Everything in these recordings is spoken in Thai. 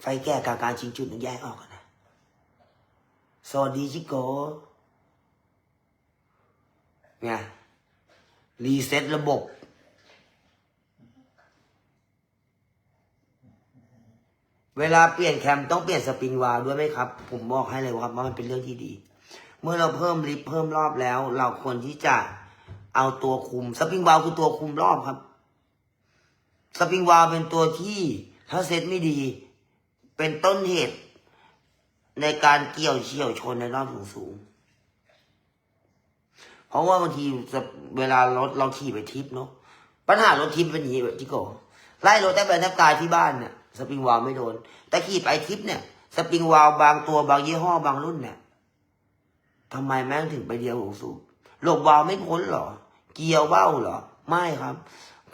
ไฟแก้กับการชิงจุดมันแยกออกกันนะสวัสดีชิโกไงรีเซ็ตระบบ เวลาเปลี่ยนแคมต้องเปลี่ยนสปริงวาลด้วยไหมครับ ผมบอกให้เลยว่ามันเป็นเรื่องที่ดี เมื่อเราเพิ่มลิฟเพิ่มรอบแล้ว เราควรที่จะเอาตัวคุมสปริงวาลคือตัวคุมรอบครับ สปริงวาลเป็นตัวที่ถ้าเซ็ตไม่ดี เป็นต้นเหตุ ในการเกี่ยวเฉี่ยวชนในรอบสูงสูง เพราะว่าบางทีเวลารถเราขี่ไปทิปเนาะปัญหารถทิปเป็นอย่างนี้แบบที่โกไล่รถแทบไปแทบตายที่บ้านเนี่ยสปริงวาล์วไม่โดน แต่ขี่ไปทิปเนี่ยสปริงวาล์วบางตัวบางยี่ห้อบางรุ่นเนี่ยทำไมแม่งถึงไปเดียวสูงสูงหลบวาล์วไม่พ้นหรอ เกียวเบ้าหรอ ไม่ครับ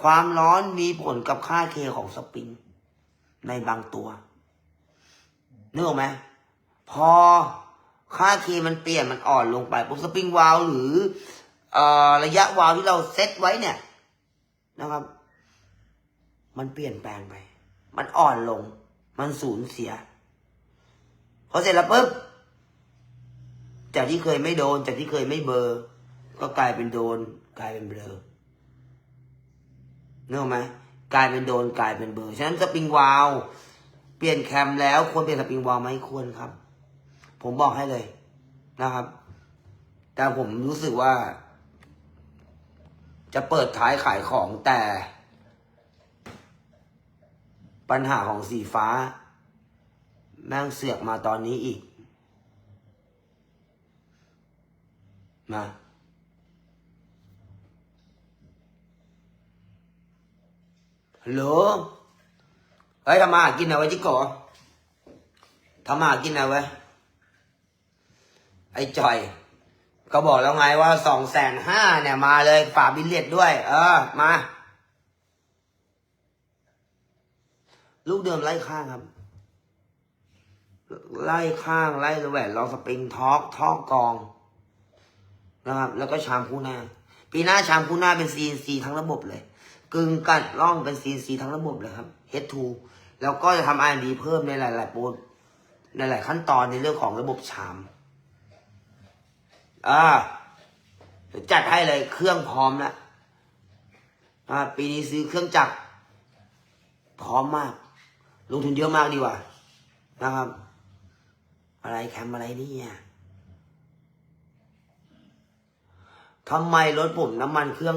ความร้อนมีผลกับค่าเคของสปริง ในบางตัว นึกออกไหมพอค่าเคมันเปลี่ยนมันอ่อนลงไปปุ๊บสปริงวาลวหรืออระยะวาล์วที่เราเซตไว้เนี่ยนะครับ มันเปลี่ยนแปลงไป มันอ่อนลง มันสูญเสีย พอเสร็จแล้วปุ๊บจากที่เคยไม่โดน จากที่เคยไม่เบอร์ก็กลายเป็นโดน กลายเป็นเบลอนึกออกไหมกลายเป็นโดนกลายเป็นเบลอฉะนั้นสปริงวาลว เปลี่ยนแคมแล้วควรเปลี่ยนสปริงวาลไหมควรครับ ผมบอกให้เลยนะครับ แต่ผมรู้สึกว่า จะเปิดท้ายขายของแต่ ปัญหาของสีฟ้า แม่งเสือกมาตอนนี้อีกนะฮัลโหล เฮ้ยทำมาหากินเอาไว้จิโกอทำมาหากินเอาไว้ไอ้จอย ก็บอกแล้วไงว่าสองแสนห้าเนี่ยมาเลยฝากบิลเลตด้วย เออ มา ลูกเดิมไล่ข้างครับ ไล่ข้างไล่แหวนลองสปริงทอกทอกกอง นะครับ แล้วก็ชามคู่หน้า ปีหน้าชามคู่หน้าเป็น CNC ทั้งระบบเลย กึ่งกัดล่องเป็น CNC ทั้งระบบเลยครับ H2 แล้วก็จะทำ R&D เพิ่มในหลาย ๆ โปรในหลายขั้นตอนในเรื่องของระบบชาม อ่าจัดให้เลยเครื่องพร้อมแล้วอ่าปีนี้ซื้อเครื่องจักรพร้อมมาก ลงทุนเยอะมากดีกว่า นะครับ อะไรแคมอะไรเนี่ยทำไมรถผมน้ำมันเครื่อง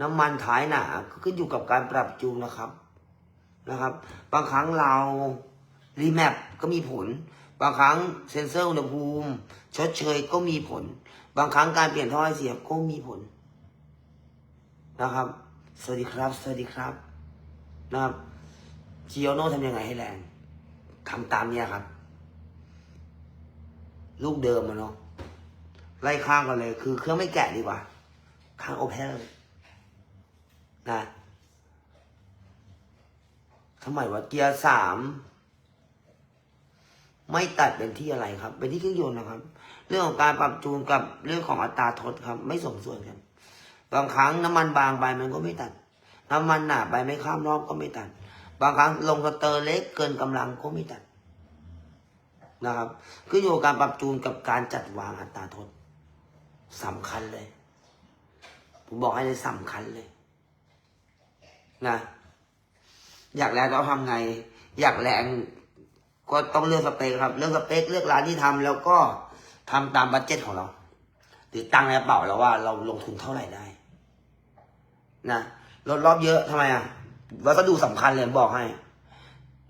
น้ำมันท้ายหนาก็ขึ้นอยู่กับการปรับจูนนะครับนะครับ บางครั้งเรารีแมปก็มีผล บางครั้งเซ็นเซอร์อุณหภูมิชดเชยก็มีผล บางครั้งการเปลี่ยนท่อไอเสียก็มีผลนะครับ สวัสดีครับ สวัสดีครับนะครับจิโอโน่ทำยังไงให้แรงทำตามเนี้ยครับ ลูกเดิมอะเนาะไล่ข้างกันเลย คือเครื่องไม่แกะดีกว่า ข้างโอเพน นะทำไมวะเกียร์สามไม่ตัดเป็นที่อะไรครับ เป็นที่เครื่องยนต์นะครับ เรื่องของการปรับจูนกับเรื่องของอัตราทดครับ ไม่สมส่วนกัน บางครั้งน้ำมันบางไปมันก็ไม่ตัด น้ำมันหนาไปไม่ข้ามรอบก็ไม่ตัด บางครั้งลงสเตอร์เล็กเกินกำลังก็ไม่ตัดนะครับคืออยู่กับการปรับจูนกับการจัดวางอัตราทดสำคัญเลย ผมบอกให้เลยสำคัญเลย นะ อยากแรงเราทำไง อยากแรงก็ต้องเลือกสเปคครับ เลือกสเปคเลือกร้านที่ทำแล้วก็ทำตามบัตเจ็ตของเราหรือตั้งในกระเป๋าแล้วว่าเราลงทุนเท่าไหร่ได้ นะรถรอบเยอะทำไมอะวัสดุสำคัญเลยบอกให้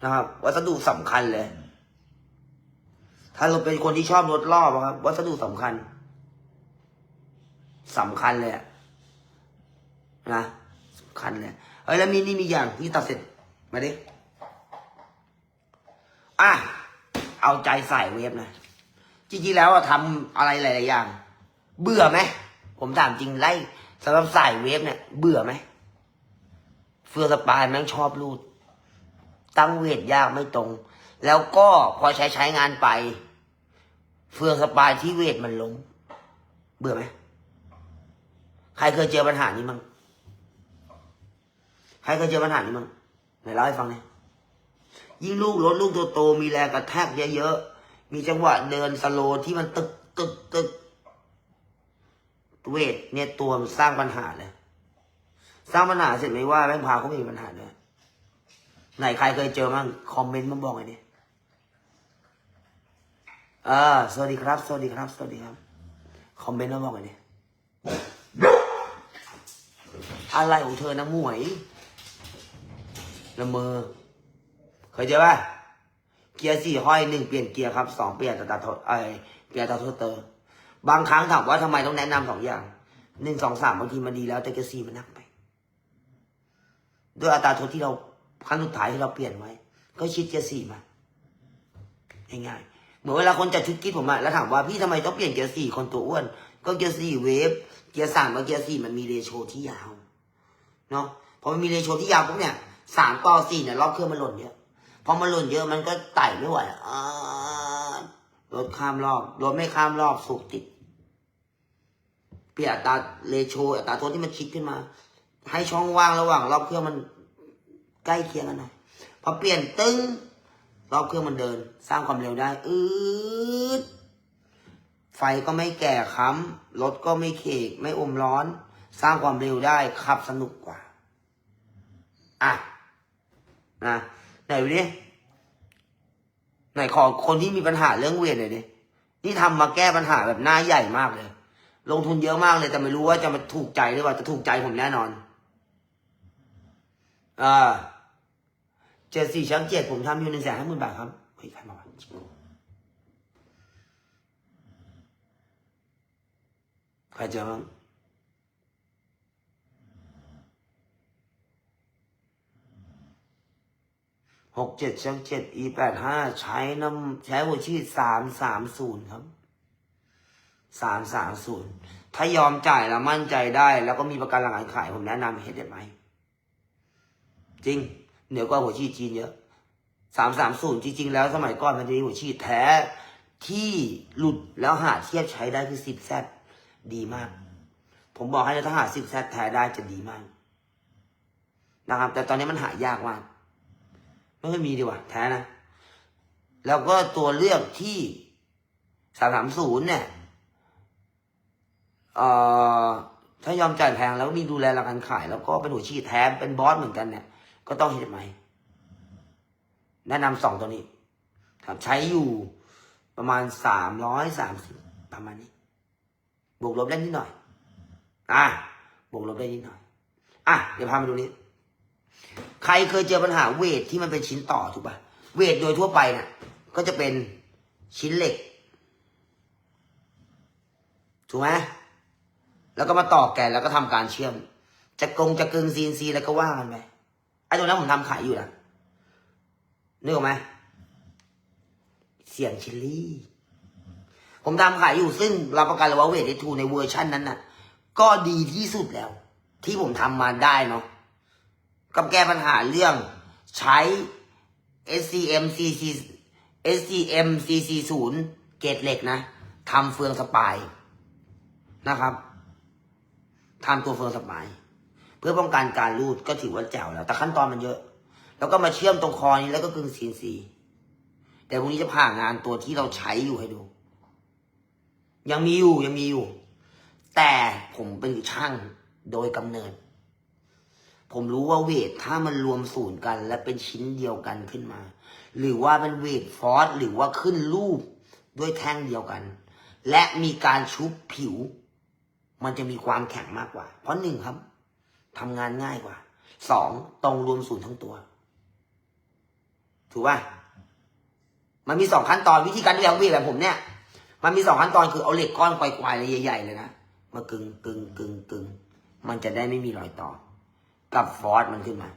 นะครับ วัสดุสำคัญเลย ถ้าเราเป็นคนที่ชอบรถรอบครับ วัสดุสำคัญสำคัญเลยนะสำคัญเลย เฮ้ยแล้วมีนี่มีอย่างที่ตัดเสร็จ มาดิ อะ เอาใจใส่เวฟนะ จริงๆแล้วอะทำอะไรหลายๆอย่าง เบื่อไหม ผมถามจริงไล่สำหรับสายเวฟเนี่ย เบื่อไหม เฟือสปายแม่งชอบรูด ตั้งเวทยากไม่ตรง แล้วก็พอใช้ใช้งานไป เฟือสปายที่เวทมันล้ม เบื่อไหม ใครเคยเจอปัญหานี้มั้ง ครเคยเจอปัญหานี้มั้งไหนเล่าให้ฟังหน่ยยิ่งลูกรถลูกโตๆมีแรงกระแทกเยอะๆ มีจังหวะเดินสโลที่มันตึกตึกตึกเวทเนี่ยตัวมันสร้างปัญหาเลย สร้างปัญหาเสร็จไม่ว่าแม่งพาเขามีปัญหาด้วยไหนใครเคยเจอมั่งคอมเมนต์มาบอกหน่อยดิเออสวัสดีครับ สวัสดีครับ สวัสดีครับ คอมเมนต์มาบอกหน่อยดิอะไรของเธอนะหมวย ละเมอเคยเจอป่ะเกียร์สี่ห้อยหนึ่งเปลี่ยนเกียร์ครับสองเปลี่ยนอัตาทษไอเปลี่ยนตาทษเตอร์บางครั้งถามว่าทำไมต้องแนะนำสองอย่างหนึ่งสองสามบางทีมันดีแล้ว แต่เกียร์สี่มันนักไปด้วยอัตราทษที่เราขั้นสุดท้ายที่เราเปลี่ยนไว้ ก็ชิดเกียร์สี่มาง่ายๆเหมือนเวลาคนจัดชุดกิ๊ผมอะแล้วถามว่าพี่ทำไมต้องเปลี่ยนเกียร์สี่คนตัวอ้วน ก็เกียร์สี่เวฟเกียร์สามกับเกียร์สี่มันมีเรโชที่ยาวเนาะพอมันมีเรโชที่ยาวปุ๊บเนี่ย สามต่อสี่เนี่ยรอบเครื่องมันหล่นเยอะพอมันหล่นเยอะมันก็ไต่ไม่ไหวรถข้ามรอบรถไม่ข้ามรอบสูกติด เปลี่ยนอัตราเรโชอัตราโทษที่มันชิดขึ้นมา ให้ช่องว่างระหว่าง รอบเครื่องมันใกล้เคียงกันหน่อยพอเปลี่ยนตึ้งรอบเครื่องมันเดิน สร้างความเร็วได้อืดไฟก็ไม่แก่ค้ำรถก็ไม่เคกไม่อมร้อน สร้างความเร็วได้ขับสนุกกว่า อะ นะไหนดูดิไหนขอคนที่มีปัญหาเรื่องเวทหน่อยดินี่ทำมาแก้ปัญหาแบบหน้าใหญ่มากเลย ลงทุนเยอะมากเลย แต่ไม่รู้ว่าจะมาถูกใจหรือเปล่าจะถูกใจผมแน่นอนอ่าเจ็ดสี่ชั้นเจ็ดผมทำอยู่หนึ่งแสนห้าหมื่นบาทครับเฮ้ยใครมาวะใครเจอบ้าง หกเจ็ดช่างเจ็ด e แปดห้าใช้น้ำใช้หัวชีดสามสามศูนย์ครับสามสามศูนย์ถ้ายอมจ่ายแล้วมั่นใจได้ แล้วก็มีประกันหลังการขายผมแนะนำเห็นเด็ดไหมจริงเหนือกว่าหัวชีดจีนเยอะสามสามศูนย์จริง ๆ แล้วสมัยก่อนมันจะมีหัวชีดแท้ที่หลุดแล้วหาเทียบใช้ได้คือสิบแซดดีมาก ผมบอกให้ถ้าหาสิบแซดแท้ได้จะดีมากนะครับ แต่ตอนนี้มันหายากมาก ไม่ค่อยมีดีกว่าแท้นะ แล้วก็ตัวเลือกที่สามสามศูนย์เนี่ยเอ่อถ้ายอมจ่ายแพงแล้วมีดูแลราคาขาย แล้วก็เป็นหัวชีแท้เป็นบอสเหมือนกันเนี่ย ก็ต้องเห็นไหม แนะนำสองตัวนี้ครับใช้อยู่ประมาณสามร้อยสามสิบประมาณนี้ บวกลบได้นิดหน่อย อะบวกลบได้นิดหน่อย อะ เดี๋ยวพามาดูนี้ ใครเคยเจอปัญหาเวทที่มันเป็นชิ้นต่อถูกปะเวทโดยทั่วไปเนี่ยก็จะเป็นชิ้นเหล็ก ถูกไหมแล้วก็มาต่อแกนแล้วก็ทำการเชื่อม จะกงจะกึงซีนซีแล้วก็ว่ากันไปไอ้ตรงนั้นผมทำขายอยู่นะนึกออกไหมเสียงชิลลี่ ผมทำขายอยู่ซึ่งรับประกันเลยว่าเวทไอทูในเวอร์ชันนั้นน่ะ ก็ดีที่สุดแล้ว ที่ผมทำมาได้เนาะ กับแก้ปัญหาเรื่องใช้ SCM CC SCM CC 0เกตเหล็กนะทำเฟืองสปายนะครับทำตัวเฟืองสปาย เพื่อป้องกันการรูดก็ถือว่าแจ๋วแล้ว แต่ขั้นตอนมันเยอะ แล้วก็มาเชื่อมตรงคอนี้แล้วก็กึ่งซีนซีแต่พรุ่งนี้จะผ่างานตัวที่เราใช้อยู่ให้ดู ยังมีอยู่ยังมีอยู่ แต่ผมเป็นช่างโดยกำเนิด ผมรู้ว่าเวทถ้ามันรวมศูนย์กัน และเป็นชิ้นเดียวกันขึ้นมา หรือว่าเป็นเวทฟอสหรือว่าขึ้นรูปด้วยแท่งเดียวกัน และมีการชุบผิว มันจะมีความแข็งมากกว่า เพราะหนึ่งครับทำงานง่ายกว่าสองตรงรวมศูนย์ทั้งตัว ถูกป่ะมันมีสองขั้นตอนวิธีการดูแลเวทแบบผมเนี่ย มันมีสองขั้นตอนคือเอาเหล็กก้อนไกวๆเลยใหญ่ๆเลยนะมากึงกึงกึงกึงมันจะได้ไม่มีรอยต่อ กับฟอสมันขึ้นมา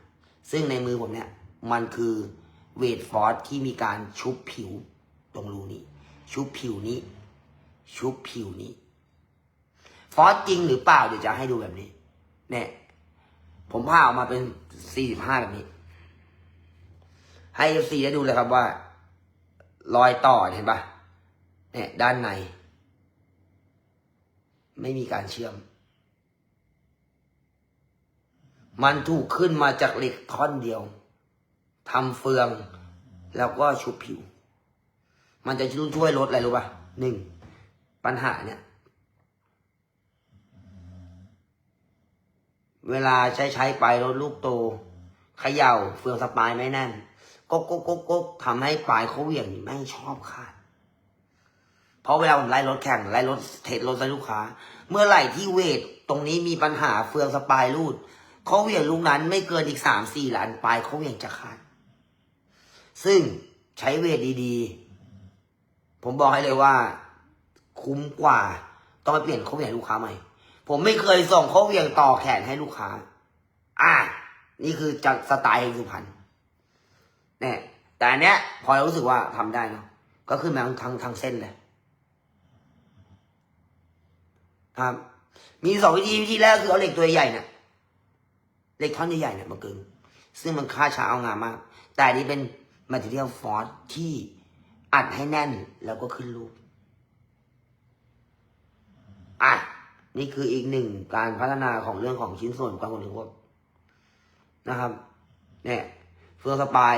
ซึ่งในมือผมเนี่ย มันคือเวทฟอสที่มีการชุบผิวตรงรูนี้ ชุบผิวนี้ ชุบผิวนี้ ฟอสจริงหรือเปล่าเดี๋ยวจะให้ดูแบบนี้ เนี่ย ผมผ่าออกมาเป็นสี่สิบห้าแบบนี้ ให้เอฟซีได้ดูเลยครับว่า รอยต่อเห็นปะเนี่ย ด้านใน ไม่มีการเชื่อม มันถูกขึ้นมาจากเหล็กท่อนเดียวทำเฟือง แล้วก็ชุบผิว มันจะช่วยลดอะไรรู้ป่ะหนึ่งปัญหาเนี่ย เวลาใช้ใช้ไปรถลูกโตเขย่าเฟืองสปายไม่แน่นก็ก็ก็ก็ทำให้ปลายเขาเหวี่ยงไม่ชอบขาดเพราะเวลาผมไล่รถแข่งไล่รถเทรดรถใส่ลูกค้า เมื่อไหร่ที่เวทตรงนี้มีปัญหาเฟืองสปายรูด เขาเหวี่ยงลูกนั้นไม่เกินอีกสามสี่ล้านปลายเขาเหวี่ยงจะขาดซึ่งใช้เวทดีๆ ผมบอกให้เลยว่า คุ้มกว่า ต้องไปเปลี่ยนเขาเหวี่ยงลูกค้าใหม่ ผมไม่เคยส่งเขาเหวี่ยงต่อแขนให้ลูกค้า อะนี่คือจากสไตล์เฮงสุพรรณเนี่ยแต่อันเนี้ย พอเรารู้สึกว่าทำได้เนาะก็ขึ้นมาทางทางเส้นเลยครับมีสองวิธีวิธีแรกคือเอาเหล็กตัวใหญ่เนี่ย เหล็กท่อนใหญ่ๆเนี่ยมากึงซึ่งมันค่าช้าเอางามมาก แต่นี้เป็น material force ที่อัดให้แน่นแล้วก็ขึ้นรูปอะนี่คืออีกหนึ่งการพัฒนาของเรื่องของชิ้นส่วนความคงทนนะครับ เนี่ยเฟืองสปาย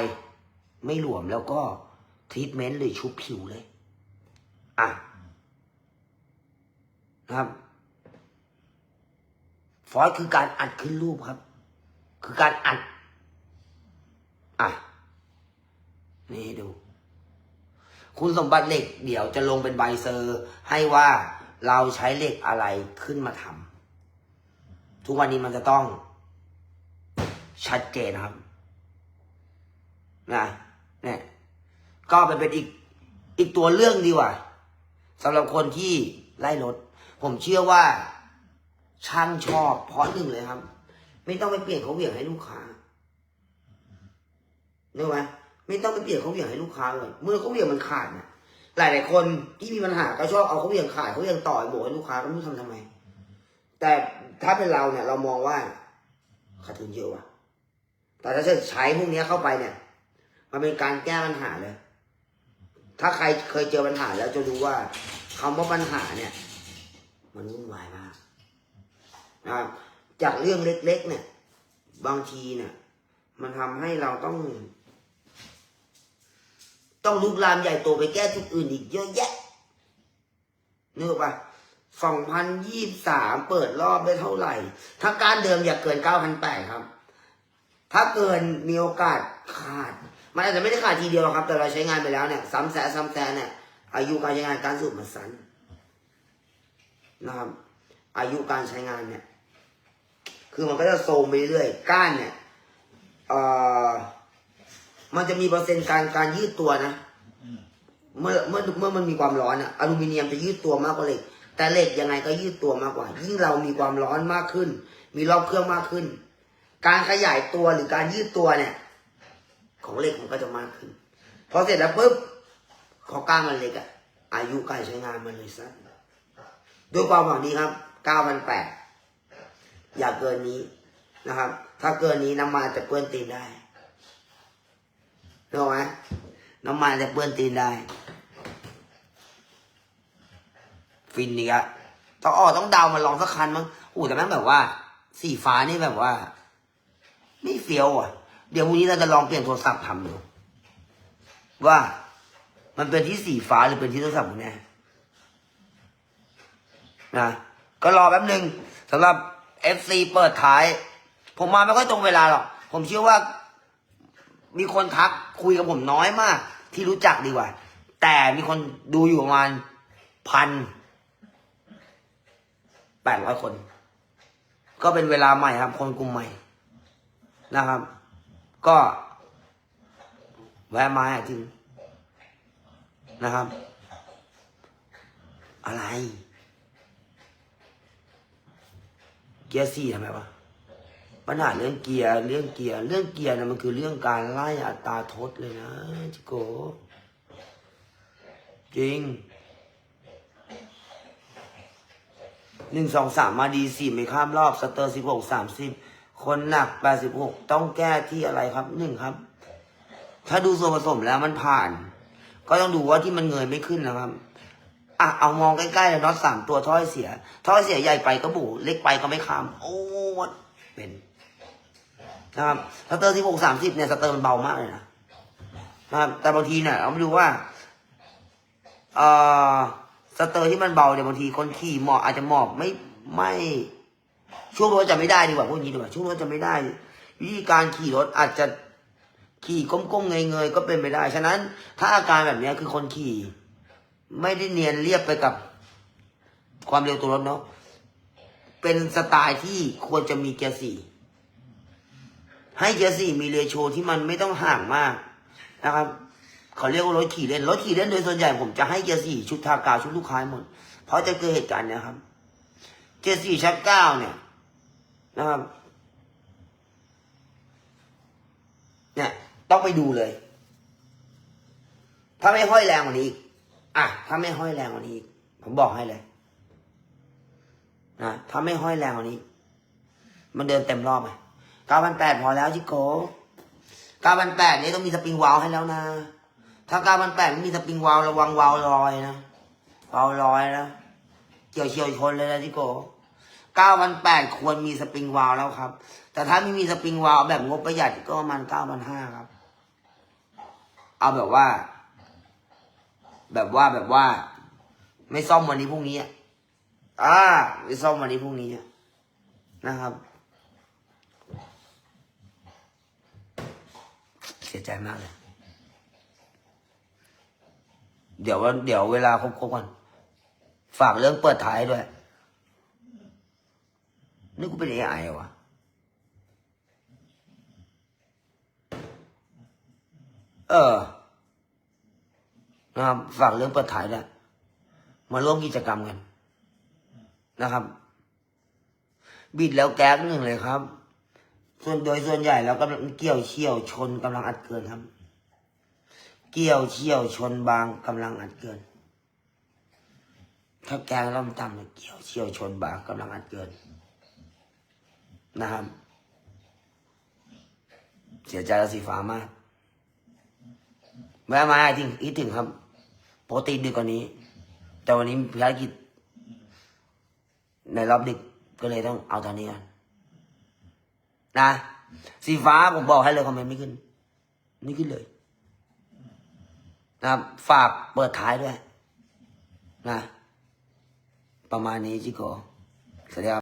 ไม่หลวมแล้วก็ทรีทเมนต์หรือชุบผิวเลย อะนะครับ ฟอยคือการอัดขึ้นรูปครับ คือการอัด อะ นี่ดู คุณสมบัติเหล็ก เดี๋ยวจะลงเป็นใบเซอร์ ให้ว่าเราใช้เหล็กอะไรขึ้นมาทำทุกวันนี้มันจะต้อง ชัดเจนครับนะเนี่ยก็เป็นเป็นอีกอีกตัวเรื่องดีกว่าสำหรับคนที่ไล่รถ ผมเชื่อว่าช่างชอบเพราะหนึ่งเลยครับ ไม่ต้องไปเปลี่ยนเขาเหวี่ยงให้ลูกค้ารู้ไหมไม่ต้องไปเปลี่ยนเขาเหวี่ยงให้ลูกค้าเลยเมื่อเขาเหวี่ยงมันขาดเนี่ยหลายหลายคนที่มีปัญหาก็ชอบเอาเขาเหวี่ยงขาดเขาเหวี่ยงต่อยโบกให้ลูกค้าก็ไม่รู้ทำทำไม แต่ถ้าเป็นเราเนี่ย เรามองว่าขาดทุนเยอะว่ะ แต่ถ้าใช้พวกนี้เข้าไปเนี่ย มันเป็นการแก้ปัญหาเลย ถ้าใครเคยเจอปัญหาแล้วจะรู้ว่าคำว่าปัญหาเนี่ย มันวุ่นวายมากนะครับ จากเรื่องเล็กๆ เนี่ย บางทีเนี่ย มันทำให้เราต้อง ต้องลุกลามใหญ่โตไปแก้จุดอื่นอีกเยอะแยะนึกอปะสองพันยี่สามเปิดรอบได้เท่าไหร่ ถ้าการเดิมอย่าเกินเก้าพันแปดครับ ถ้าเกินมีโอกาสขาด มันอาจจะไม่ได้ขาดทีเดียวครับ แต่เราใช้งานไปแล้วเนี่ยซ้ำแซะซ้ำแซะเนี่ย อายุการใช้งานการสูบมันสั้นนะครับ อายุการใช้งานเนี่ย คือมันก็จะโซมไปเรื่อยก้านเนี่ยเอ่อมันจะมีเปอร์เซ็นต์การการยืดตัวนะเมื่อเมื่อเมื่อมันมีความร้อนอะอลูมิเนียมจะยืดตัวมากกว่าเหล็ก แต่เหล็กยังไงก็ยืดตัวมากกว่า ยิ่งเรามีความร้อนมากขึ้น มีรอบเครื่องมากขึ้น การขยายตัวหรือการยืดตัวเนี่ย ของเหล็กมันก็จะมากขึ้นพอเสร็จแล้วปุ๊บของก้านมันเล็กอะอายุการใช้งานมันเลยสั้นด้วยความหวังดีครับ9,800 อย่าเกินนี้นะครับ ถ้าเกินนี้น้ำมันจะเปื้อนตีนได้รู้ไหมน้ำมันจะเปื้อนตีนได้ ฟินนี่อะต้องอ๋อต้องเดามาลองสักคันมั้งอู้แต่แม่งแบบว่า สีฟ้านี่แบบว่า ไม่เฟี้ยวอะ เดี๋ยวพรุ่งนี้เราจะลองเปลี่ยนโทรศัพท์ทำดูว่ามันเป็นที่สีฟ้าหรือเป็นที่โทรศัพท์กูแน่นะก็รอแป๊บหนึ่งสำหรับ FC เปิดท้าย ผมมาไม่ค่อยตรงเวลาหรอก ผมเชื่อว่า มีคนทักคุยกับผมน้อยมาก ที่รู้จักดีกว่า แต่มีคนดูอยู่ประมาณพันแปดร้อยคน ก็เป็นเวลาใหม่ครับ คนกลุ่มใหม่นะครับ ก็แวะมาจริงนะครับ อะไร เกียร์สี่ทำไมวะปัญหาเรื่องเกียร์เรื่องเกียร์เรื่องเกียร์นะมันคือเรื่องการไล่อัตราทดเลยนะจิโกจริงหนึ่งสองสามมาดีสี่ไม่ข้ามรอบสเตอร์สิบหกสามสิบคนหนักแปดสิบหกต้องแก้ที่อะไรครับหนึ่งครับ ถ้าดูส่วนผสมแล้วมันผ่าน ก็ต้องดูว่าที่มันเงยไม่ขึ้นนะครับ อะเอามองใกล้ๆเลยน็อตสามตัวถ้อยเสียถ้อยเสียใหญ่ไปก็บูเล็กไปก็ไม่ข้าม โอ้เป็นนะครับสเตอร์สิบหกสามสิบเนี่ยสเตอร์มันเบามากเลยนะนะครับแต่บางทีเนี่ยเราไม่รู้ว่าเอ่อสเตอร์ที่มันเบาเนี่ยบางทีคนขี่หมอบอาจจะหมอบไม่ไม่ช่วงรถจะไม่ได้ดีกว่าพวกนี้ดีกว่าช่วงรถจะไม่ได้วิธีการขี่รถอาจจะขี่ก้มๆเงยๆก็เป็นไปได้ ฉะนั้นถ้าอาการแบบนี้คือคนขี่ ไม่ได้เนียนเรียบไปกับความเร็วตัวรถเนาะเป็นสไตล์ที่ควรจะมีเกียร์สี่ให้เกียร์สี่มีเรโชที่มันไม่ต้องห่างมากนะครับเขาเรียกว่ารถขี่เล่นรถขี่เล่นโดยส่วนใหญ่ผมจะให้เกียร์สี่ชุดทากาวชุดลูกค้าหมด เพราะจะเกิดเหตุการณ์เนะครับ เกียร์สี่ชักเก้าเนี่ยนะครับเนี่ยต้องไปดูเลย ถ้าไม่ห้อยแรงกว่านี้อีก อะถ้าไม่ห้อยแรงกว่านี้ ผมบอกให้เลยนะถ้าไม่ห้อยแรงกว่านี้ มันเดินเต็มรอบไหมเก้าพันแปดพอแล้วจิโก้เก้าพันแปดนี่ต้องมีสปริงวาล์วให้แล้วนะ ถ้าเก้าพันแปดไม่มีสปริงวาล์วระวังวาล์ลอยนะวาล์ลอยนะเกี่ยวเฉียวชนเลยนะจิโก้เก้าพันแปดควรมีสปริงวาล์วแล้วครับ แต่ถ้าไม่มีสปริงวาล์วแบบงบประหยัดก็ประมาณเก้าพันห้าครับ เอาแบบว่า แบบว่าแบบว่า ไม่ซ่อมวันนี้พรุ่งนี้อะอ่าไม่ซ่อมวันนี้พรุ่งนี้นะครับ เสียใจมากเลย เดี๋ยวว่าเดี๋ยวเวลาครบๆกันฝากเรื่องเปิดท้ายด้วยนี่กูเป็นเอไอวะเออ นะครับฝากเรื่องเปิดท้ายด้วยมาร่วมกิจกรรมกันนะครับ บิดแล้วแก๊กหนึ่งเลยครับ ส่วนโดยส่วนใหญ่แล้วกำลังเกี่ยวเชี่ยวชนกำลังอัดเกินครับ เกี่ยวเชี่ยวชนบางกำลังอัดเกิน ถ้าแก๊งล่ำต่ำเนี่ยเกี่ยวเชี่ยวชนบางกำลังอัดเกิน นะครับ เสียใจกับสีฟ้ามากแวะมาจริงคิดถึงครับ ปกติดึกกว่านี้ แต่วันนี้มีภารกิจ ในรอบดึกก็เลยต้องเอาตอนนี้ก่อนนะสีฟ้าผมบอกให้เลยคอมเมนต์ไม่ขึ้น ไม่ขึ้นเลย นะครับ ฝากเปิดท้ายด้วย นะ ประมาณนี้จิโกสวัสดีครับ